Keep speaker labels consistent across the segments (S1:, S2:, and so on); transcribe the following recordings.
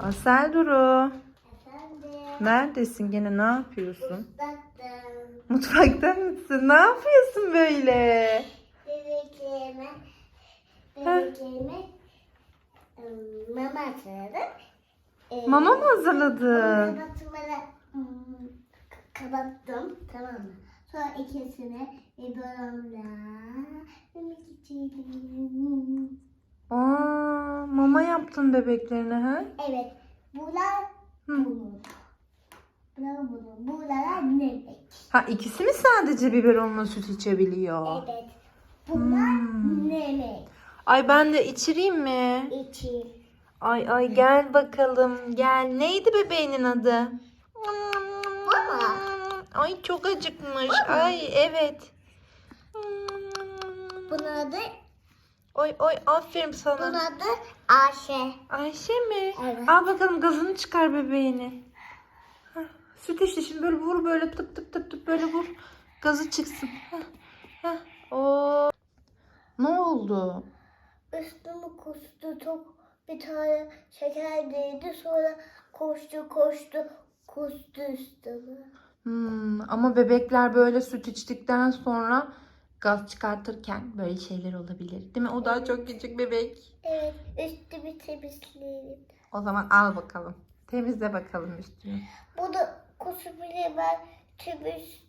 S1: Asel Duru.
S2: Efendim.
S1: Neredesin gene ne yapıyorsun?
S2: Baktım.
S1: Mutfakta mısın? Ne yapıyorsun böyle?
S2: Bebeklerime, bebeklerime ım, mama hazırladım. Ee,
S1: Mama mı hazırladın?
S2: Kapatmaları ım, kapattım. Tamam mı? Sonra ikisini biberonla yemek içirdim.
S1: Aa, mama yaptın bebeklerine ha?
S2: Evet. Bunlar
S1: Hı.
S2: bunun. Bunlar bunun. Bebek.
S1: Ha ikisi mi sadece biberonla süt içebiliyor?
S2: Evet. Bunlar
S1: Hmm.
S2: yemek.
S1: Ay ben de içireyim mi?
S2: İçi.
S1: Ay ay gel bakalım gel. Neydi bebeğinin adı?
S2: Mama.
S1: Ay çok acıkmış. Ay evet.
S2: Bunun adı,
S1: Oy oy aferin sana.
S2: bunun adı Ayşe.
S1: Ayşe mi?
S2: Evet.
S1: Al bakalım gazını çıkar bebeğini. Hah, Süt işte şimdi böyle vur böyle tıp tıp tıp tıp böyle vur. Gazı çıksın. Hah, hah. Oo. Ne oldu?
S2: Üstümü kustu çok bir tane şeker değdi sonra koştu koştu kustu üstümü.
S1: Hmm, ama bebekler böyle süt içtikten sonra gaz çıkartırken böyle şeyler olabilir. Değil mi? O daha çok küçük bebek.
S2: Evet üstümü temizleyelim.
S1: O zaman al bakalım. Temizle bakalım üstünü.
S2: Bu da kusu bile ben temiz.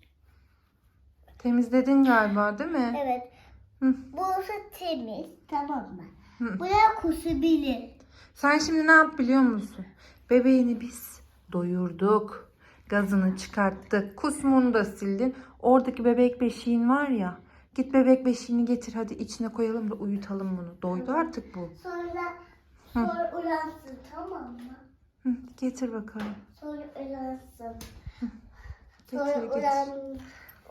S1: Temizledin galiba değil mi?
S2: Evet.
S1: Hı.
S2: Burası temiz tamam mı?
S1: Hı.
S2: Buraya kusu bilir.
S1: Sen şimdi ne yap biliyor musun? Bebeğini biz doyurduk. Gazını çıkarttık. Kusmunu da sildin. Oradaki bebek beşiğin var ya. Git bebek beşiğini getir hadi içine koyalım da uyutalım bunu. Doydu artık bu.
S2: Sonra sonra uyansın tamam mı?
S1: Hı, getir bakalım.
S2: Sonra uyansın.
S1: Getir
S2: Sonra
S1: getir.
S2: uyan,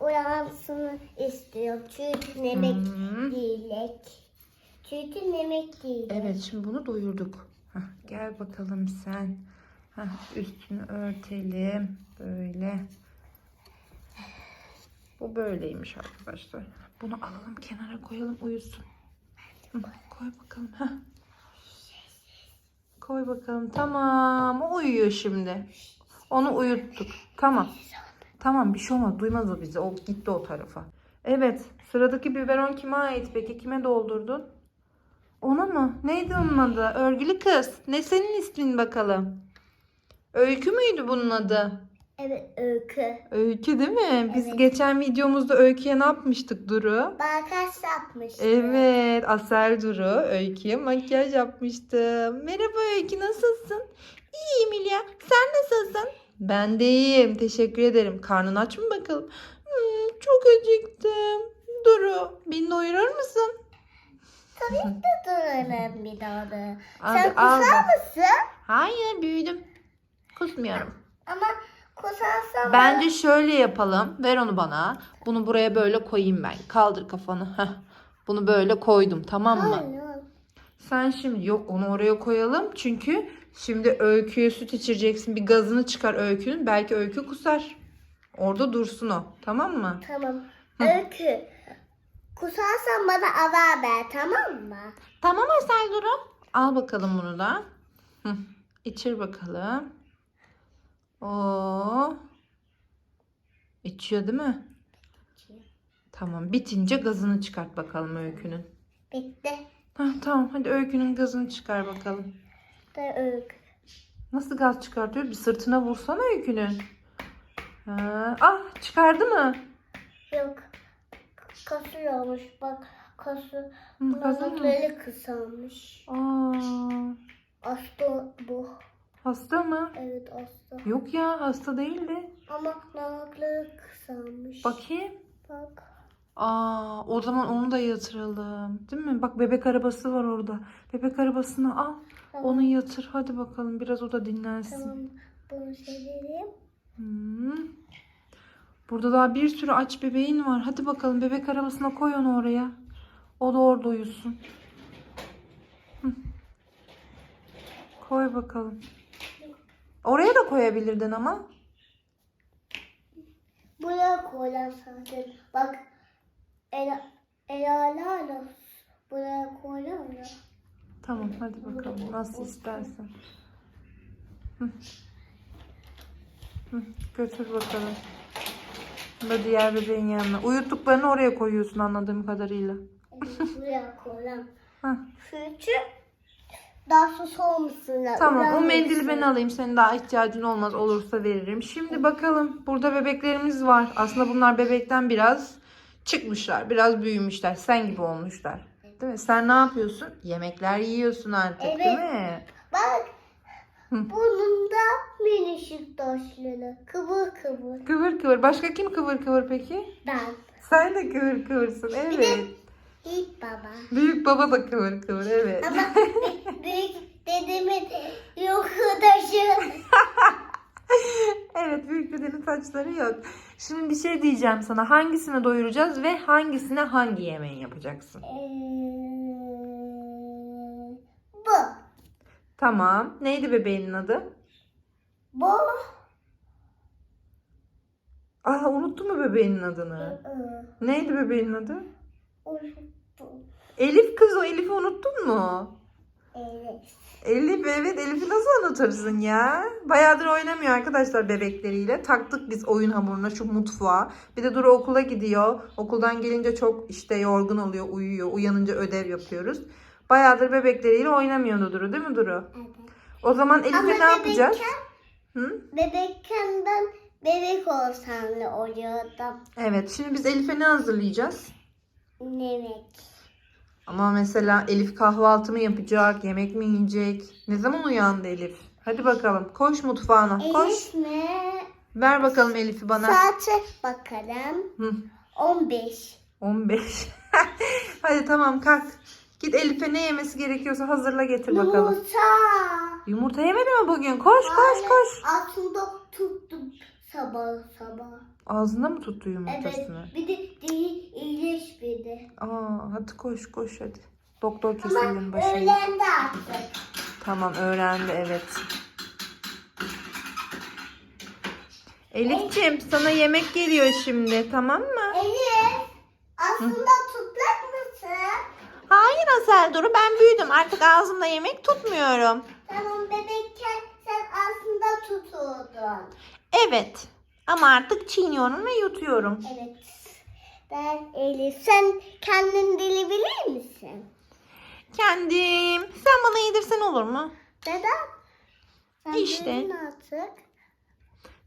S2: uyansın istiyorum. Çünkü yemek yiyecek. Çünkü yemek yiyecek.
S1: Evet şimdi bunu doyurduk. Hah, gel bakalım sen. Hah, üstünü örtelim. Böyle. Bu böyleymiş arkadaşlar. Bunu alalım kenara koyalım uyusun. Koy bakalım. Hah. Koy bakalım. Tamam. O uyuyor şimdi. Onu uyuttuk. Tamam. Tamam bir şey olmaz. Duymaz o bizi. O gitti o tarafa. Evet. Sıradaki biberon kime ait peki? Kime doldurdun? Ona mı? Neydi onun adı? Örgülü kız. Ne senin ismin bakalım? Öykü müydü bunun adı?
S2: Evet öykü.
S1: Öykü değil mi? Biz
S2: Evet.
S1: geçen videomuzda Öykü'ye ne yapmıştık Duru?
S2: Makas yapmış.
S1: Evet, Asel Duru Öykü'ye makyaj yapmıştı. Merhaba Öykü, nasılsın? İyiyim İlya, sen nasılsın? Ben de iyiyim, teşekkür ederim. Karnın aç mı bakalım? Hmm, çok acıktım. Duru, beni doyurur musun?
S2: Tabii ki de duralım bir daha da. Sen
S1: al
S2: kusar
S1: bak.
S2: mısın?
S1: Hayır, büyüdüm. Kusmuyorum.
S2: Ama kusarsan
S1: Bence şöyle yapalım. Ver onu bana. Bunu buraya böyle koyayım ben. Kaldır kafanı. Heh. Bunu böyle koydum, tamam mı?
S2: Hayır.
S1: Sen şimdi yok onu oraya koyalım. Çünkü şimdi öyküye süt içireceksin. Bir gazını çıkar öykünün. Belki öykü kusar. Orada dursun o. Tamam mı?
S2: Tamam. Öykü. Kusarsan bana haber ver tamam mı?
S1: Tamam Duru. Al bakalım bunu da. Hı. İçir bakalım. Oo. İçiyor değil mi? Tamam. Bitince gazını çıkart bakalım öykünün.
S2: Bitti.
S1: Hah, tamam. Hadi öykünün gazını çıkar bakalım.
S2: Da öykü.
S1: Nasıl gaz çıkartıyor? Bir sırtına vursana öykünün. Ha, ah çıkardı mı?
S2: Yok. Kasıyormuş bak. Kası. Kulakları kısalmış.
S1: Aa,
S2: Hasta bu.
S1: Hasta mı?
S2: Evet hasta.
S1: Yok ya hasta değildi.
S2: Ama kulakları kısalmış.
S1: Bakayım.
S2: Bak.
S1: Aa, o zaman onu da yatıralım. Değil mi? Bak bebek arabası var orada. Bebek arabasını al.
S2: Tamam.
S1: Onu yatır. Hadi bakalım biraz o da dinlensin.
S2: Tamam. Bunu severim.
S1: Hmm. Burada daha bir sürü aç bebeğin var. Hadi bakalım bebek arabasına koy onu oraya. O da orada uyusun. Hı. Koy bakalım. Oraya da koyabilirdin ama.
S2: Buraya koyalım zaten. Bak. El, el ala Buraya koyalım ya.
S1: Tamam hadi bakalım nasıl istersen. Hı, götür bakalım. Bu da diğer bebeğin yanına. Uyuttuklarını oraya koyuyorsun anladığım kadarıyla.
S2: Buraya koyalım.
S1: Hah.
S2: Çünkü daha sus olmasınlar.
S1: Tamam o mendili ben alayım. Senin daha ihtiyacın olmaz. Olursa veririm. Şimdi bakalım. Burada bebeklerimiz var. Aslında bunlar bebekten biraz çıkmışlar. Biraz büyümüşler. Sen gibi olmuşlar. Değil mi? Sen ne yapıyorsun? Yemekler yiyorsun artık değil
S2: Evet.
S1: mi?
S2: Bak.
S1: Hı.
S2: Burnunda minicik taşları. Kıvır kıvır.
S1: Kıvır kıvır. Başka kim kıvır kıvır peki?
S2: Ben.
S1: Sen de kıvır kıvırsın. Evet.
S2: İlk baba.
S1: Büyük baba da kıvır kıvır. Evet.
S2: Ama büyük dedemin yok taşı.
S1: Evet büyük dedenin saçları yok. Şimdi bir şey diyeceğim sana. Hangisini doyuracağız ve hangisine hangi yemeği yapacaksın?
S2: Ee, bu.
S1: Tamam. Neydi bebeğinin adı?
S2: Bu.
S1: Aa unuttun mu bebeğinin adını?
S2: Ee,
S1: Neydi bebeğinin adı? Elif kız o Elif'i unuttun mu?
S2: Evet.
S1: Elif evet Elif'i nasıl unutursun ya? Bayağıdır oynamıyor arkadaşlar bebekleriyle. Taktık biz oyun hamuruna şu mutfağa. Bir de Duru okula gidiyor. Okuldan gelince çok işte yorgun oluyor, uyuyor. Uyanınca ödev yapıyoruz. Bayağıdır bebekleriyle oynamıyordu Duru değil mi Duru?
S2: Evet.
S1: O zaman Elif'e ne yapacağız?
S2: bebekken-
S1: Hı?
S2: Bebekken ben bebek olsam ne oluyordum?
S1: Evet şimdi biz Elif'e ne hazırlayacağız?
S2: Yemek.
S1: Ama mesela Elif kahvaltı mı yapacak, yemek mi yiyecek? Ne zaman uyandı Elif? Hadi bakalım koş mutfağına koş.
S2: Elif mi?
S1: Ver bakalım Elif'i bana.
S2: Saate bakalım.
S1: Hı.
S2: 15.
S1: 15. Hadi tamam kalk. Git Elif'e ne yemesi gerekiyorsa hazırla getir bakalım.
S2: Yumurta.
S1: Yumurta yemedi mi bugün? Koş koş koş.
S2: Aslında tuttum sabah sabah.
S1: Ağzında mı tuttu
S2: Evet.
S1: yumurtasını?
S2: Bir de değil iyileşmedi.
S1: Aa, hadi koş koş hadi. Doktor keselim başını.
S2: öğlendi artık.
S1: Tamam öğrendi evet. Elif'ciğim sana yemek geliyor şimdi tamam mı?
S2: Elif aslında tutacak mısın?
S1: Hayır Asel Duru ben büyüdüm artık ağzımda yemek tutmuyorum.
S2: Tamam bebekken sen aslında tuturdun.
S1: Evet ama artık çiğniyorum ve yutuyorum.
S2: Evet. Ben Elif. Sen kendin dili bilir misin?
S1: Kendim. Sen bana yedirsen olur mu?
S2: Neden? Sen
S1: İşte.
S2: artık.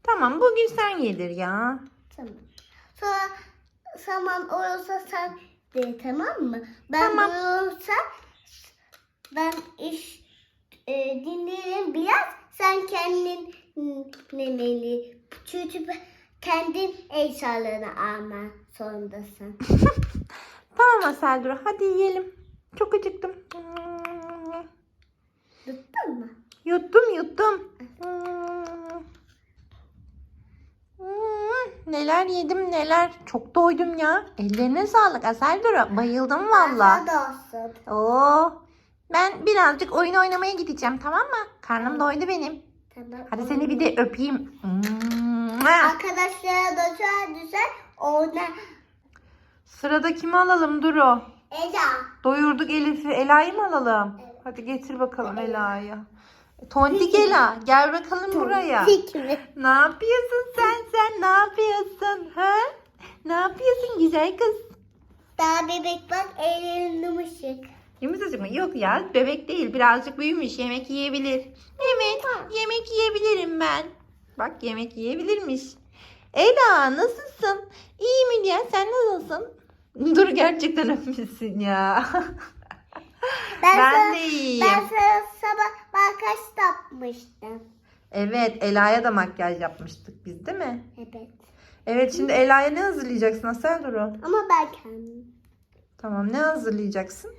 S1: Tamam bugün sen yedir ya.
S2: Tamam. Sonra zaman olursa sen de tamam mı? Ben
S1: Tamam.
S2: olursa ben iş e, dinlerim biraz. Sen kendin nemeli. Çünkü kendin eşyalarını alma zorundasın.
S1: Tamam Asel Duru hadi yiyelim. Çok acıktım.
S2: Tuttun mu?
S1: Yuttum yuttum. Neler yedim neler. Çok doydum ya. Ellerine sağlık Asel Duru. Bayıldım valla.
S2: Afiyet olsun.
S1: Oo. Ben birazcık oyun oynamaya gideceğim tamam mı? Karnım doydu benim.
S2: Tamam.
S1: Hadi seni bir de öpeyim.
S2: Arkadaşlara da şöyle düşer. Ona
S1: Sırada kimi alalım Duru?
S2: Ela.
S1: Doyurduk Elif'i. Ela'yı mı alalım? Hadi getir bakalım Ela'yı. Tontik Ela gel bakalım buraya. Ne yapıyorsun sen sen ne yapıyorsun ha? Ne yapıyorsun güzel kız?
S2: Daha bebek bak ellerin yumuşak.
S1: Yumuşacık mı? Yok ya bebek değil birazcık büyümüş yemek yiyebilir. Evet yemek yiyebilirim ben. Bak yemek yiyebilirmiş. Ela nasılsın? İyi mi diye sen nasılsın? Dur gerçekten öpmüşsün ya.
S2: Ben,
S1: Ben
S2: sana,
S1: de iyiyim.
S2: Ben sana sabah makyaj yapmıştım.
S1: Evet Ela'ya da makyaj yapmıştık biz değil mi?
S2: Evet.
S1: Evet şimdi Ela'ya ne hazırlayacaksın Asel Duru?
S2: Ama ben kendim.
S1: Tamam ne hazırlayacaksın?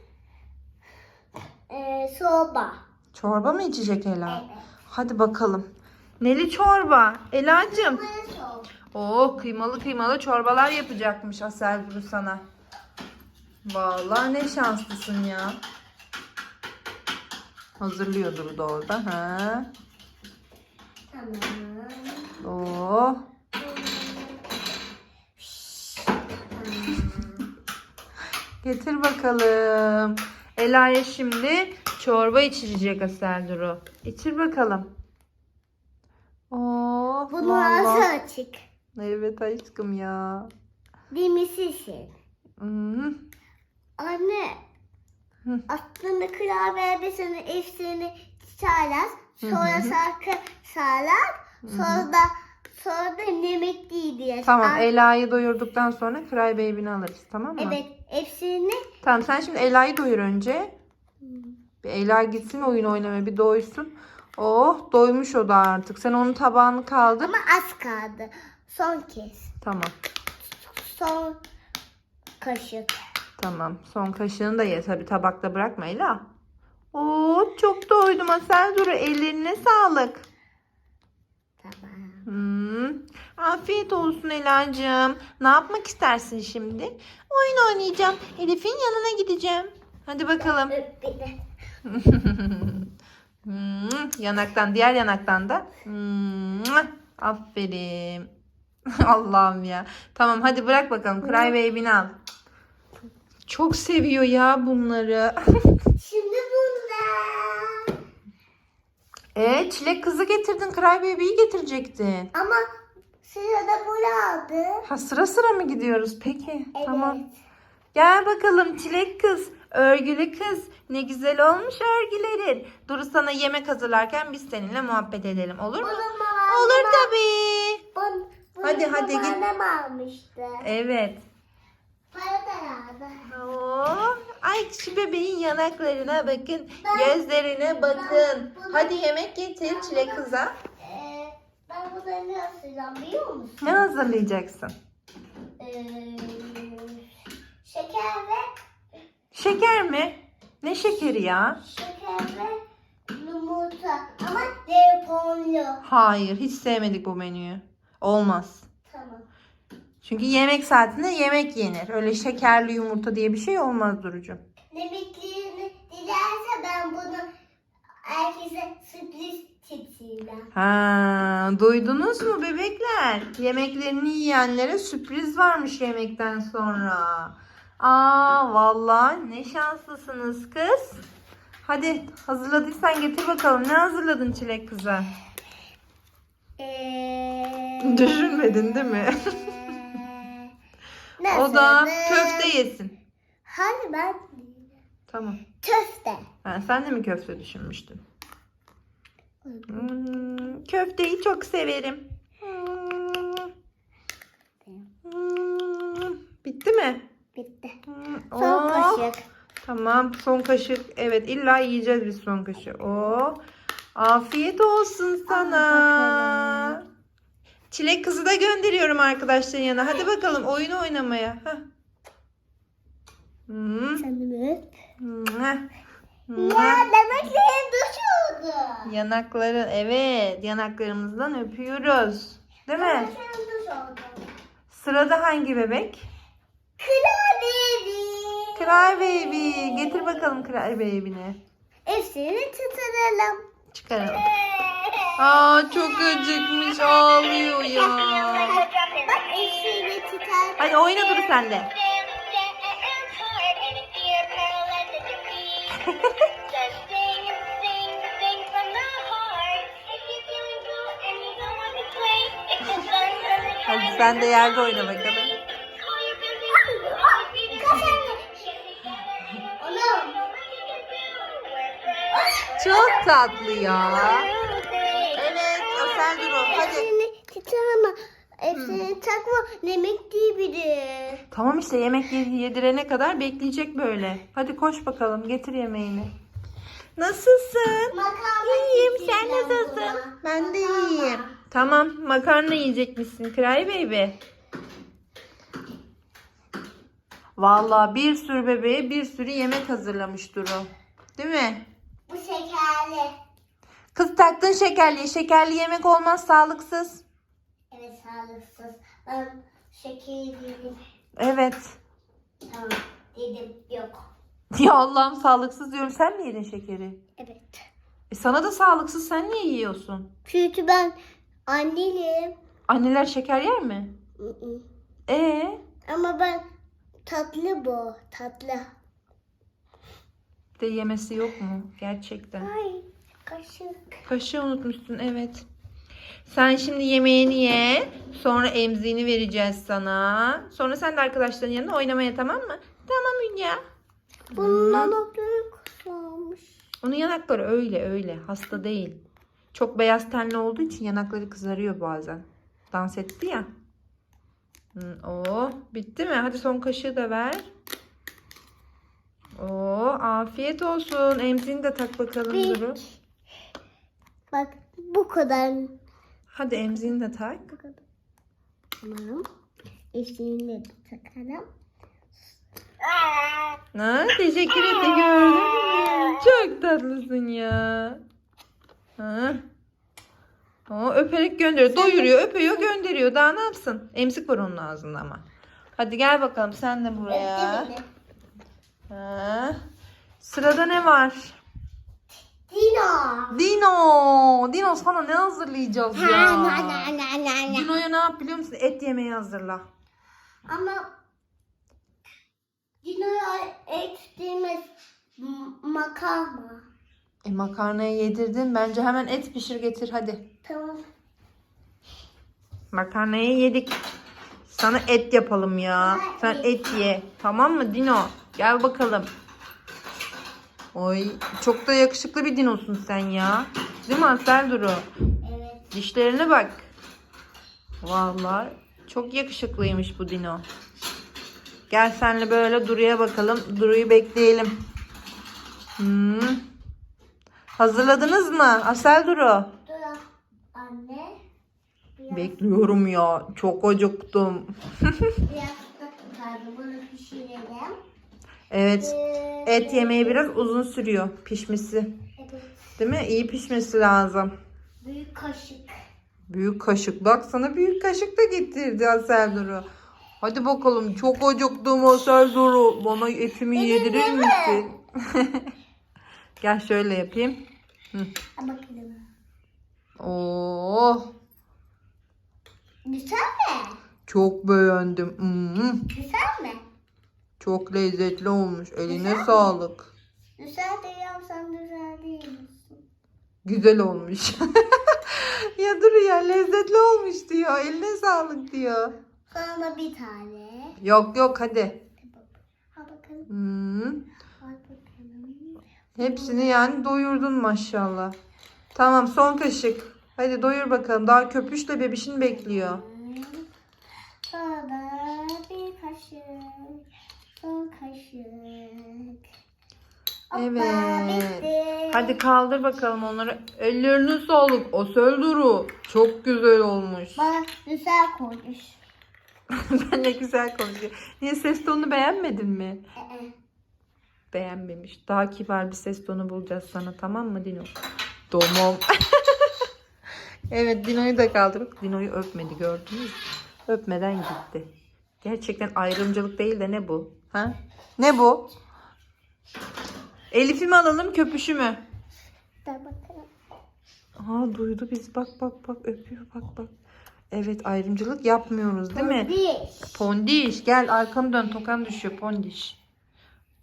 S2: Ee, soba.
S1: Çorba mı içecek Ela?
S2: Evet.
S1: Hadi bakalım. Neli çorba. Ela'cığım. Oo kıymalı kıymalı çorbalar yapacakmış Asel Duru sana. Vallahi ne şanslısın ya. Hazırlıyordur da orada. Ha.
S2: Tamam.
S1: Oo. Getir bakalım. Ela'ya şimdi çorba içirecek Asel Duru. İçir bakalım. Oh vallahi.
S2: ağzı açık.
S1: Evet aşkım ya.
S2: Demişsin.
S1: Hmm.
S2: Anne.
S1: Hı.
S2: Aslında kurabiye hepsini çalar.
S1: Hı
S2: Sonra
S1: hı.
S2: şarkı çalar. Sonra da sonra da yemek değil diye.
S1: Tamam Ela'yı doyurduktan sonra Cry Baby'ni alırız tamam mı?
S2: Evet hepsini.
S1: Tamam sen şimdi Ela'yı doyur önce. Bir Ela gitsin oyun oynamaya bir doysun. Oh doymuş o da artık. Sen onun tabağını kaldır.
S2: Ama az kaldı. Son kez.
S1: Tamam.
S2: Son kaşık.
S1: Tamam. Son kaşığını da ye tabii tabakta bırakma Ela. Oo çok doydum Asel Duru. Ellerine sağlık.
S2: Tamam.
S1: Hmm. Afiyet olsun Ela'cığım. Ne yapmak istersin şimdi? Oyun oynayacağım. Elif'in yanına gideceğim. Hadi bakalım. Hmm, yanaktan diğer yanaktan da. Hmm, aferin. Allah'ım ya. Tamam hadi bırak bakalım. Cry Baby'ni al. Çok seviyor ya bunları.
S2: Şimdi bunda.
S1: e çilek kızı getirdin. Cry Baby'yi getirecektin.
S2: Ama sırada bunu aldı.
S1: Ha sıra sıra mı gidiyoruz? Peki.
S2: Evet.
S1: Tamam. Gel bakalım çilek kız. Örgülü kız. Ne güzel olmuş örgülerin. Dur sana yemek hazırlarken biz seninle muhabbet edelim. Olur mu?
S2: Bunu
S1: Olur tabii.
S2: Bun, bunu
S1: Hadi, hadi, git.
S2: babaannem almıştı.
S1: Evet.
S2: Para da aldı.
S1: Oo. Ay şu bebeğin yanaklarına bakın.
S2: Ben-
S1: Gözlerine bakın.
S2: ben bunu-
S1: Hadi yemek getir çilek kıza.
S2: Bunları ne yapacağım biliyor musun?
S1: Ne hazırlayacaksın?
S2: Ee, şeker ve
S1: Şeker mi? Ne şekeri ya?
S2: şeker ve yumurta ama deponlu.
S1: Hayır hiç sevmedik bu menüyü. Olmaz.
S2: Tamam.
S1: Çünkü yemek saatinde yemek yenir. Öyle şekerli yumurta diye bir şey olmaz Duru'cum.
S2: Ne bittiğini dilerse ben bunu herkese sürpriz
S1: Ha, duydunuz mu bebekler? Yemeklerini yiyenlere sürpriz varmış yemekten sonra. Aa, vallahi ne şanslısınız kız. Hadi hazırladıysan getir bakalım. Ne hazırladın çilek kıza?
S2: Ee,
S1: Düşünmedin değil mi?
S2: ne
S1: o da köfte yesin.
S2: Hadi ben
S1: Tamam.
S2: köfte.
S1: Ha, sen de mi köfte düşünmüştün? Hmm, köfteyi çok severim. Hmm. Hmm, Bitti mi?
S2: Bitti.
S1: Hmm,
S2: Son
S1: oh.
S2: kaşık.
S1: Tamam son kaşık. Evet illa yiyeceğiz biz son kaşığı. Oo. Afiyet olsun sana. Çilek kızı da gönderiyorum arkadaşların yanına. Hadi bakalım oyun oynamaya. Heh. Hmm.
S2: Sanırım.
S1: Mwah.
S2: Ya
S1: Mwah.
S2: demeklerim
S1: Yanakları evet yanaklarımızdan öpüyoruz. Değil mi? Sırada hangi bebek?
S2: Klavyevi.
S1: Cry Baby. Getir bakalım Cry Baby'ni.
S2: Hepsini tutaralım.
S1: Çıkaralım. Aa çok acıkmış ağlıyor ya.
S2: Bak hepsini tutar.
S1: Hadi oyna dur sen de. Sen de yerde oyna bakalım.
S2: Oğlum.
S1: Çok tatlı ya. Evet Asel Duru hadi.
S2: Tutar ama hepsini takma. Demek değil bir de.
S1: Tamam işte yemek ye- yedirene kadar bekleyecek böyle. Hadi koş bakalım getir yemeğini. Nasılsın?
S2: Makarna
S1: İyiyim sen nasılsın? Ben de iyiyim. Tamam makarna yiyecek misin Cry Baby? Vallahi bir sürü bebeğe bir sürü yemek hazırlamış Duru. Değil mi?
S2: Bu şekerli.
S1: Kız taktın şekerli. Şekerli yemek olmaz sağlıksız.
S2: Evet sağlıksız. Ben şekeri dedim.
S1: Evet.
S2: Tamam dedim yok.
S1: Ya Allah'ım sağlıksız diyorum. Sen mi yedin şekeri?
S2: Evet.
S1: E sana da sağlıksız. Sen niye yiyorsun?
S2: Çünkü ben anneyim.
S1: Anneler şeker yer mi? E
S2: Ama ben tatlı bu. Tatlı.
S1: de yemesi yok mu? Gerçekten.
S2: Ay kaşık.
S1: Kaşığı unutmuşsun evet. Sen şimdi yemeğini ye. Sonra emziğini vereceğiz sana. Sonra sen de arkadaşların yanına oynamaya tamam mı? Tamam Hülya.
S2: Bundan öpüyor kısalmış.
S1: Onun yanakları öyle öyle. Hasta değil. Çok beyaz tenli olduğu için yanakları kızarıyor bazen. Dans etti ya. Hı, Oo, bitti mi? Hadi son kaşığı da ver. Oo, afiyet olsun. Emziğini de tak bakalım
S2: Bir-
S1: Duru.
S2: Bak bu kadar.
S1: Hadi emziğini de tak.
S2: Bu kadar. Tamam. Eşliğini de takalım.
S1: Ha, teşekkür ederim. Çok tatlısın ya. Ha. O öperek gönderiyor. Doyuruyor, öpüyor, gönderiyor. Daha ne yapsın? Emzik var onun ağzında ama. Hadi gel bakalım sen de buraya. Ha. Sırada ne var?
S2: Dino.
S1: Dino. Dino sana ne hazırlayacağız ya? Dino'ya ne yap biliyor musun? Et yemeği hazırla.
S2: Ama Dino'ya et demez makarna.
S1: E makarnayı yedirdin. Bence hemen et pişir getir hadi.
S2: Tamam.
S1: Makarnayı yedik. Sana et yapalım ya. Sen et ye. Tamam mı Dino? Gel bakalım. Oy çok da yakışıklı bir dinosun sen ya. Değil mi Asel Duru?
S2: Evet.
S1: Dişlerine bak. Vallahi çok yakışıklıymış bu dino. Gel senle böyle Duru'ya bakalım. Duru'yu bekleyelim. Hmm. Hazırladınız mı? Asel Duru.
S2: Dur anne. Biraz,
S1: Bekliyorum ya. Çok acıktım.
S2: biraz da kaldı. Bunu pişirelim.
S1: Evet.
S2: Ee,
S1: Et yemeği biraz uzun sürüyor pişmesi.
S2: Evet.
S1: Değil mi? İyi pişmesi lazım.
S2: Büyük kaşık.
S1: Büyük kaşık. Bak sana büyük kaşık da getirdi Asel Duru. Hadi bakalım. Çok acıktım Asel Duru. Bana etimi yedirir misin? Gel şöyle yapayım.
S2: Bakalım.
S1: Oo,
S2: Güzel mi?
S1: çok beğendim. Hmm,
S2: Güzel mi?
S1: çok lezzetli olmuş. Eline sağlık.
S2: Güzel de yapsan güzel değil misin?
S1: Güzel olmuş. ya dur ya lezzetli olmuş diyor. Eline sağlık diyor.
S2: Sana bir tane.
S1: Yok yok hadi.
S2: Ha bakalım.
S1: Hmm. Hepsini yani doyurdun maşallah. Tamam son kaşık. Hadi doyur bakalım. Daha köpüşle bebişin bekliyor.
S2: Sonra bir kaşık. Son kaşık. Hoppa,
S1: Evet. Hadi kaldır bakalım onları. Ellerine sağlık. O Duru. Çok güzel olmuş.
S2: Bana güzel konuş.
S1: ben ne güzel konuşuyor. Niye ses tonunu beğenmedin mi? Beğenmemiş. Daha kibar bir ses tonu bulacağız sana tamam mı Dino? Tamam. evet Dino'yu da kaldırıp Dino'yu öpmedi gördünüz mü? Öpmeden gitti. Gerçekten ayrımcılık değil de ne bu? Ha? Ne bu? Elif'i mi alalım köpüşü mü?
S2: dur bakalım.
S1: Aa duydu bizi bak bak bak öpüyor bak bak. Evet ayrımcılık yapmıyoruz değil mi?
S2: Diş.
S1: Pondiş gel arkanı dön tokan düşüyor Pondiş.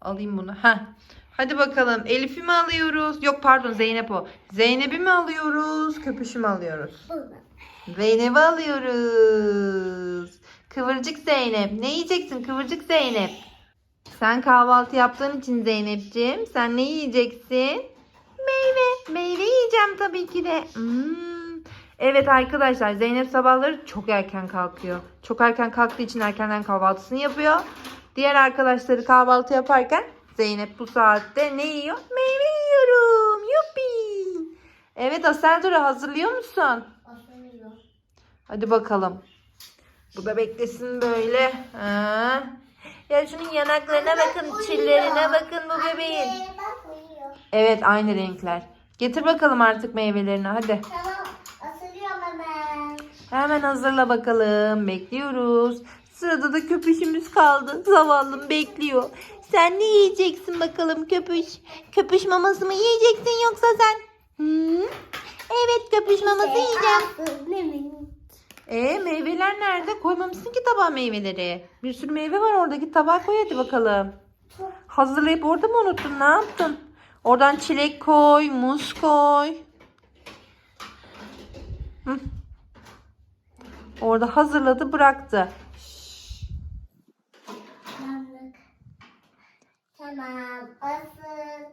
S1: Alayım bunu. Heh. Hadi bakalım Elif'i mi alıyoruz? Yok pardon Zeynep o. Zeynep'i mi alıyoruz? Köpüş'ü mü alıyoruz? Zeynep'i alıyoruz. Kıvırcık Zeynep. Ne yiyeceksin kıvırcık Zeynep? Sen kahvaltı yaptığın için Zeynep'ciğim. Sen ne yiyeceksin? Meyve. Meyve yiyeceğim tabii ki de. Hmm. Evet arkadaşlar Zeynep sabahları çok erken kalkıyor. Çok erken kalktığı için erkenden kahvaltısını yapıyor. Diğer arkadaşları kahvaltı yaparken Zeynep bu saatte ne yiyor? Meyve yiyorum. Yuppi. Evet Asel Duru hazırlıyor musun?
S2: Asılıyor.
S1: Hadi bakalım. Bu da beklesin böyle. Ha. Ya şunun yanaklarına bakın, çillerine bakın bu bebeğin.
S2: Anne bak uyuyor.
S1: Evet aynı renkler. Getir bakalım artık meyvelerini hadi.
S2: Tamam. Asılıyorum hemen.
S1: Hemen hazırla bakalım. Bekliyoruz. Sırada da köpüşümüz kaldı. Zavallım bekliyor. Sen ne yiyeceksin bakalım köpüş? Köpüş maması mı yiyeceksin yoksa sen? Hı? Evet köpüş maması yiyeceğim.
S2: Asılıyor.
S1: E meyveler nerede? Koymamışsın ki tabağa meyveleri. Bir sürü meyve var oradaki tabağa koy hadi bakalım. Hazırlayıp orada mı unuttun? Ne yaptın? Oradan çilek koy, muz koy. Hı. Orada hazırladı bıraktı.
S2: Tamam. Asıl.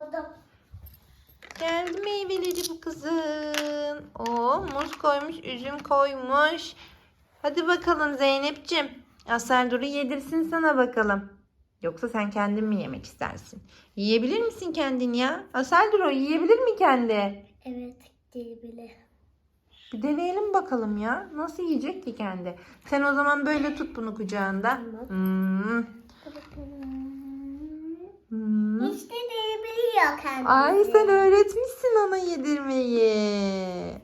S2: Bu da
S1: Geldi meyveleri bu kızın. Oo muz koymuş, üzüm koymuş. Hadi bakalım Zeynep'ciğim. Aserdur'u yedirsin sana bakalım. Yoksa sen kendin mi yemek istersin? Yiyebilir misin kendin ya? Aseldur o yiyebilir mi kendi?
S2: evet diyebilir.
S1: Bir deneyelim bakalım ya. Nasıl yiyecek ki kendi? Sen o zaman böyle tut bunu kucağında.
S2: Tamam.
S1: Hmm.
S2: İşte diyebiliyor kendisi.
S1: Ay sen öğretmişsin ona yedirmeyi.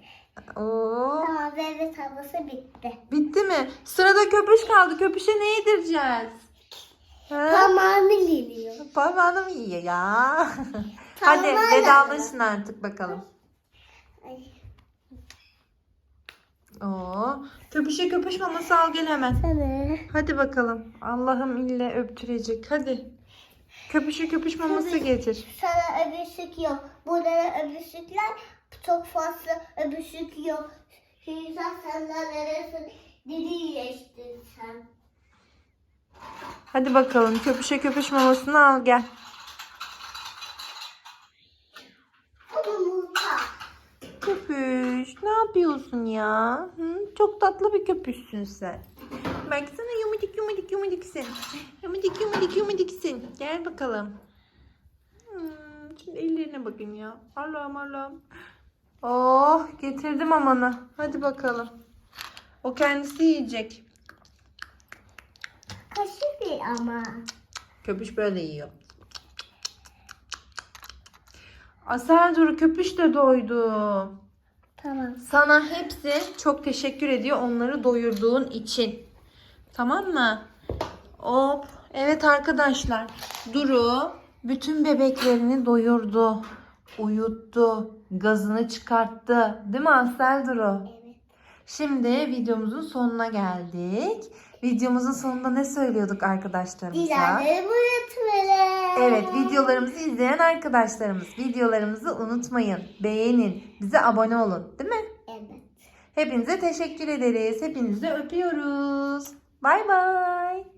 S1: Oo.
S2: Tamam meyve tablası bitti.
S1: Bitti mi? Sırada köpüş kaldı. Köpüşe ne yedireceğiz? Ha?
S2: Tamamı geliyor.
S1: Parmağını mı yiyor ya? Hadi
S2: Tamam.
S1: vedalaşın artık bakalım.
S2: Ay.
S1: Oo. Köpüşe köpüş maması al gel hemen.
S2: Sana.
S1: Hadi bakalım. Allah'ım ille öptürecek. Hadi. Köpüşe köpüş maması
S2: Hadi.
S1: getir.
S2: Sana öbürsük yok. Burada da öbürsükler çok fazla öbürsük yok. Hüzan senden arasın. Dili iyileştin sen.
S1: Hadi bakalım köpüşe köpüş mamasını al gel. Köpüş ne yapıyorsun ya? Hı? Çok tatlı bir köpüşsün sen. Baksana yumudik yumudik yumudiksin. Yumudik yumudik yumudiksin. Gel bakalım. Hmm, şimdi ellerine bakayım ya. Allah'ım Allah'ım. Oh getirdim amanı. Hadi bakalım. O kendisi yiyecek.
S2: Kaşı bir ama.
S1: Köpüş böyle yiyor. Asel Duru köpüş de doydu.
S2: Tamam.
S1: Sana hepsi çok teşekkür ediyor onları doyurduğun için. Tamam mı? Hop. Evet arkadaşlar. Duru bütün bebeklerini doyurdu. Uyuttu. Gazını çıkarttı. Değil mi Asel Duru?
S2: Evet.
S1: Şimdi videomuzun sonuna geldik. Videomuzun sonunda ne söylüyorduk arkadaşlarımıza?
S2: Dilerleri unutmayın.
S1: Evet videolarımızı izleyen arkadaşlarımız videolarımızı unutmayın. Beğenin. Bize abone olun. Değil mi?
S2: Evet.
S1: Hepinize teşekkür ederiz. Hepinizi öpüyoruz. Bye bye.